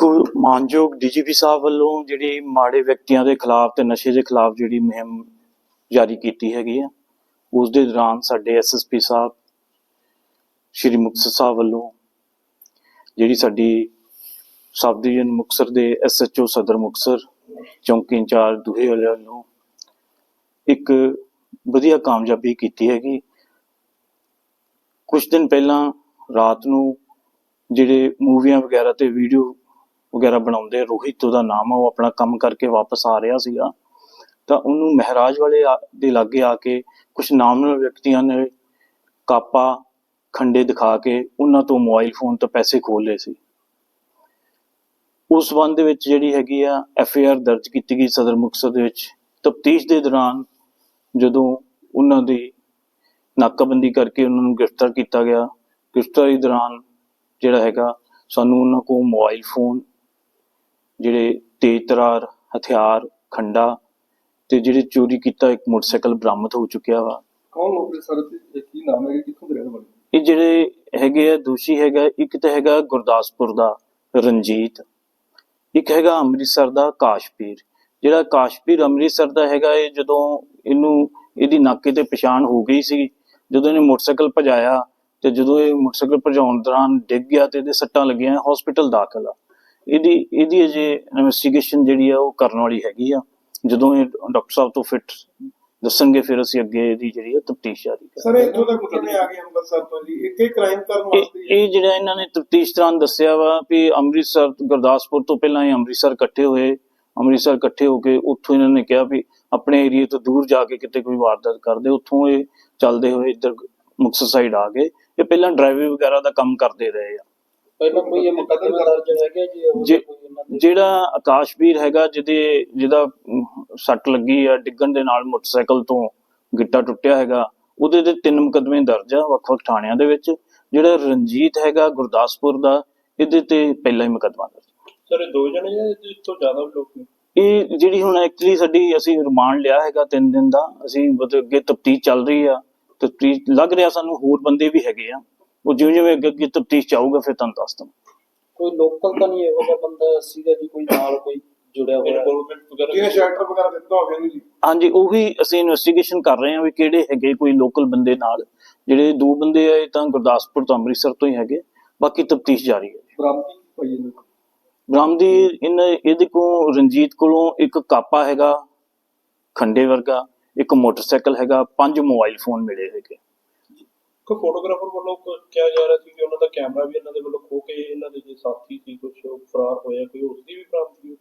ਦੇਖੋ ਮਾਨਯੋਗ ਡੀਜੀਪੀ ਸਾਹਿਬ ਵੱਲੋਂ ਜਿਹੜੀ ਮਾੜੇ ਵਿਅਕਤੀਆਂ ਦੇ ਖਿਲਾਫ ਤੇ ਨਸ਼ੇ ਦੇ ਖਿਲਾਫ ਜਿਹੜੀ ਮੁਹਿੰਮ ਜਾਰੀ ਕੀਤੀ ਹੈਗੀ ਆ, ਉਸ ਦੇ ਦੌਰਾਨ ਸਾਡੇ ਐਸਐਸਪੀ ਸਾਹਿਬ, ਸ਼੍ਰੀ ਮੁਕਤਸਰ ਸਾਹਿਬ ਵੱਲੋਂ ਜਿਹੜੀ ਸਾਡੀ ਸਬ ਡਿਵੀਜ਼ਨ ਮੁਕਤਸਰ ਦੇ ਐਸਐਚਓ ਸਦਰ ਮੁਕਤਸਰ, ਚੌਂਕੀ ਇੰਚਾਰਜ ਦੁਹੇ ਵਾਲਿਆਂ ਵੱਲੋਂ ਇੱਕ ਵਧੀਆ ਕਾਮਯਾਬੀ ਕੀਤੀ ਹੈਗੀ। ਕੁਝ ਦਿਨ ਪਹਿਲਾਂ ਰਾਤ ਨੂੰ ਜਿਹੜੇ ਮੂਵੀਆਂ ਵਗੈਰਾ ਤੇ ਵੀਡੀਓ ਵਗੈਰਾ ਬਣਾਉਂਦੇ, ਰੋਹਿਤ ਉਹਦਾ ਨਾਮ ਆ, ਉਹ ਆਪਣਾ ਕੰਮ ਕਰਕੇ ਵਾਪਸ ਆ ਰਿਹਾ ਸੀਗਾ। ਤਾਂ ਉਹਨੂੰ ਮਹਾਰਾਜ ਵਾਲੇ ਦੇ ਲਾਗੇ ਆ ਕੇ ਕੁਝ ਨਾਮਨਲ ਵਿਅਕਤੀਆਂ ਨੇ ਕਾਪਾ, ਖੰਡੇ ਦਿਖਾ ਕੇ ਉਹਨਾਂ ਤੋਂ ਮੋਬਾਈਲ ਫੋਨ ਤੋਂ ਪੈਸੇ ਖੋਲ ਲਏ ਸੀ। ਉਸ ਸੰਬੰਧ ਦੇ ਵਿੱਚ ਜਿਹੜੀ ਹੈਗੀ ਆ, ਐਫ ਆਈ ਆਰ ਦਰਜ ਕੀਤੀ ਗਈ ਸਦਰ ਮੁਕਤਸਰ ਦੇ ਵਿੱਚ। ਤਫਤੀਸ਼ ਦੇ ਦੌਰਾਨ ਜਦੋਂ ਉਹਨਾਂ ਦੀ ਨਾਕਾਬੰਦੀ ਕਰਕੇ ਉਹਨਾਂ ਨੂੰ ਗ੍ਰਿਫਤਾਰ ਕੀਤਾ ਗਿਆ, ਗ੍ਰਿਫਤਾਰੀ ਦੌਰਾਨ ਜਿਹੜਾ ਹੈਗਾ, ਸਾਨੂੰ ਉਹਨਾਂ ਕੋਲ ਮੋਬਾਈਲ ਫੋਨ ਜਿਹੜੇ ਤੇਜ਼ ਤਰਾਰ ਹਥਿਆਰ ਖੰਡਾ ਤੇ ਜਿਹੜੇ ਚੋਰੀ ਕੀਤਾ ਇੱਕ ਮੋਟਰਸਾਈਕਲ ਬਰਾਮਦ ਹੋ ਚੁੱਕਿਆ ਵਾ। ਕੌਣ ਲੋਕ ਨੇ ਸਰ? ਤੇ ਕੀ ਨਾਮ ਹੈ ਕਿੱਥੋਂ ਦੇ ਰਹਿਣ ਵਾਲੇ? ਇਹ ਜਿਹੜੇ ਹੈਗੇ ਆ ਦੋਸ਼ੀ ਹੈਗਾ ਇੱਕ ਤਾਂ ਹੈਗਾ ਗੁਰਦਾਸਪੁਰ ਦਾ ਰਣਜੀਤ ਇੱਕ ਹੈਗਾ ਅੰਮ੍ਰਿਤਸਰ ਦਾ ਕਾਸ਼ਪੀਰ। ਜਿਹੜਾ ਕਾਸ਼ਪੀਰ ਅੰਮ੍ਰਿਤਸਰ ਦਾ ਹੈਗਾ ਇਹ ਜਦੋਂ ਇਹਨੂੰ ਇਹਦੀ ਨਾਕੇ ਤੇ ਪਛਾਣ ਹੋ ਗਈ ਸੀ ਜਦੋਂ ਇਹਨੇ ਮੋਟਰਸਾਈਕਲ ਭਜਾਇਆ ਤੇ ਜਦੋਂ ਇਹ ਮੋਟਰਸਾਈਕਲ ਭਜਾਉਣ ਦੌਰਾਨ ਡਿੱਗ ਗਿਆ ਤੇ ਇਹਦੇ ਸੱਟਾਂ ਲੱਗੀਆਂ ਹਸਪੀਟਲ ਦਾਖਲ ਆ। ਇਹਦੀ ਇਹਦੀ ਅਜੇ ਇਨਵੈਸਟੀਗੇਸ਼ਨ ਜਿਹੜੀ ਆ ਉਹ ਕਰਨ ਵਾਲੀ ਹੈਗੀ ਆ। ਜਦੋਂ ਇਹ ਡਾਕਟਰ ਸਾਹਿਬ ਤੋਂ ਫਿਟ ਦੱਸਣਗੇ ਫਿਰ ਅਸੀਂ ਅੱਗੇ ਇਹਦੀ ਜਿਹੜੀ ਆ ਤਫਤੀਸ਼ ਜਾਰੀ ਕਰਾਂਗੇ। ਸਰ ਇੱਥੋਂ ਤੱਕ ਕਿਵੇਂ ਆ ਗਏ ਅੰਮ੍ਰਿਤਸਰ ਤੋਂ ਜੀ? ਇੱਕ ਹੀ ਕ੍ਰਾਈਮ ਕਰਨ ਵਾਸਤੇ ਇਹ ਜਿਹੜਾ ਇਹਨਾਂ ਨੇ ਤਫਤੀਸ਼ ਦੌਰਾਨ ਦੱਸਿਆ ਵਾ ਵੀ ਅੰਮ੍ਰਿਤਸਰ ਗੁਰਦਾਸਪੁਰ ਤੋਂ ਪਹਿਲਾਂ ਇਹ ਅੰਮ੍ਰਿਤਸਰ ਇਕੱਠੇ ਹੋਏ। ਅੰਮ੍ਰਿਤਸਰ ਇਕੱਠੇ ਹੋ ਕੇ ਉੱਥੋਂ ਇਹਨਾਂ ਨੇ ਕਿਹਾ ਵੀ ਆਪਣੇ ਏਰੀਆ ਤੋਂ ਦੂਰ ਜਾ ਕੇ ਕਿਤੇ ਕੋਈ ਵਾਰਦਾਤ ਕਰਦੇ। ਉੱਥੋਂ ਇਹ ਚੱਲਦੇ ਹੋਏ ਇੱਧਰ ਮੁਕਤਸਰ ਸਾਈਡ ਆ ਗਏ। ਇਹ ਪਹਿਲਾਂ ਡਰਾਈਵਿੰਗ ਵਗੈਰਾ ਦਾ ਕੰਮ ਕਰਦੇ ਰਹੇ ਆ। ਪਹਿਲਾਂ ਕੋਈ ਇਹ ਮੁਕੱਦਮਾ ਦਰਜ ਹੈਗਾ ਜੀ ਜਿਹੜਾ ਆਕਾਸ਼ਵੀਰ ਹੈਗਾ ਜਿਹਦੇ ਜਿਹਦਾ ਸੱਟ ਲੱਗੀ ਆ ਡਿੱਗਣ ਦੇ ਨਾਲ ਮੋਟਰਸਾਈਕਲ ਤੋਂ ਗਿੱਟਾ ਟੁੱਟਿਆ ਹੈਗਾ ਉਹਦੇ ਤੇ ਤਿੰਨ ਮੁਕੱਦਮੇ ਦਰਜ ਆ ਵੱਖ-ਵੱਖ ਥਾਣਿਆਂ ਦੇ ਵਿੱਚ। ਜਿਹੜਾ ਰਣਜੀਤ ਹੈਗਾ ਗੁਰਦਾਸਪੁਰ ਦਾ ਇਹਦੇ ਤੇ ਪਹਿਲਾ ਹੀ ਮੁਕੱਦਮਾ ਦਰਜ। ਸਰ ਇਹ ਦੋ ਜਣੇ ਜਾਂ ਇਸ ਤੋਂ ਜ਼ਿਆਦਾ ਲੋਕ ਨੇ? ਇਹ ਜਿਹੜੀ ਹੁਣ ਐਕਚੁਅਲੀ ਸਾਡੀ ਅਸੀਂ ਰਿਮਾਂਡ ਲਿਆ ਹੈਗਾ 3 ਦਿਨ ਦਾ ਅਸੀਂ ਅੱਗੇ ਤਫਤੀਸ਼ ਚੱਲ ਰਹੀ ਆ ਤਫਤੀਸ਼ ਲੱਗ ਰਿਹਾ ਸਾਨੂੰ ਹੋਰ ਬੰਦੇ ਵੀ ਹੈਗੇ ਆ। ਉਹ ਜਿਵੇਂ ਜਿਵੇਂ ਅੱਗੇ ਅੱਗੇ ਤਫਤੀਸ਼ ਚਾਹੂਗਾ ਫਿਰ ਤੁਹਾਨੂੰ ਦੱਸ ਦਵਾਂ ਕੋਈ ਲੋਕਲ ਤਾਂ ਨਹੀਂ ਇਹੋ ਜਿਹਾ ਬੰਦਾ ਸੀਗਾ ਜੀ ਕੋਈ ਨਾਲ ਕੋਈ ਜੁੜਿਆ ਹੋਇਆ? ਜਿਹਨੇ ਸ਼ੈਲਟਰ ਵਗੈਰਾ ਦਿੱਤਾ ਹੋਵੇ ਇਹਨੂੰ ਜੀ? ਹਾਂਜੀ ਉਹ ਅਸੀਂ ਇਨਵੈਸਟੀਗੇਸ਼ਨ ਕਰ ਰਹੇ ਹਾਂ ਵੀ ਕਿਹੜੇ ਹੈਗੇ ਕੋਈ ਲੋਕਲ ਬੰਦੇ ਨਾਲ। ਜਿਹੜੇ ਦੋ ਬੰਦੇ ਆ ਇਹ ਤਾਂ ਗੁਰਦਾਸਪੁਰ ਤੋਂ ਅੰਮ੍ਰਿਤਸਰ ਤੋਂ ਹੀ ਹੈਗੇ। ਬਾਕੀ ਤਫਤੀਸ਼ ਜਾਰੀ ਹੈ ਬਰਾਮਦੀ ਪਈ ਇਹਨਾਂ ਕੋਲ। ਬਰਾਮਦੀ ਇਨ ਇਹਦੇ ਕੋਲ ਰਣਜੀਤ ਕੋਲੋਂ ਇੱਕ ਕਾਪਾ ਹੈਗਾ ਖੰਡੇ ਵਰਗਾ ਇੱਕ ਮੋਟਰਸਾਈਕਲ ਹੈਗਾ ਪੰਜ ਮੋਬਾਈਲ ਫੋਨ ਮਿਲੇ ਹੈਗੇ। ਕੋ ਫੋਟੋਗ੍ਰਾਫਰ ਵੱਲੋਂ ਕਿਹਾ ਜਾ ਰਿਹਾ ਸੀ ਕਿ ਉਹਨਾਂ ਦਾ ਕੈਮਰਾ ਵੀ ਇਹਨਾਂ ਦੇ ਵੱਲੋਂ ਖੋ ਕੇ ਇਹਨਾਂ ਦੇ ਜੇ ਸਾਥੀ ਸੀ ਕੁਝ ਫਰਾਰ ਹੋਇਆ ਕੋਈ ਉਸ ਵੀ ਪ੍ਰਾਪਤੀ ਹੋਈ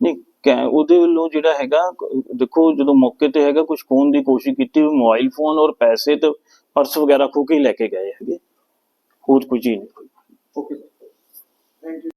ਨਹੀਂ ਕੈ ਉਹਦੇ ਵੱਲੋਂ ਜਿਹੜਾ ਹੈਗਾ ਦੇਖੋ ਜਦੋਂ ਮੌਕੇ ਤੇ ਹੈਗਾ ਕੁਝ ਖੋਣ ਦੀ ਕੋਸ਼ਿਸ਼ ਕੀਤੀ ਮੋਬਾਈਲ ਫੋਨ ਔਰ ਪੈਸੇ ਤੇ ਪਰਸ ਵਗੈਰਾ ਖੋ ਕੇ ਲੈ ਕੇ ਗਏ ਹੈਗੇ। ਹੋਰ ਕੁਝ ਹੀ ਨਹੀਂ। Okay thank you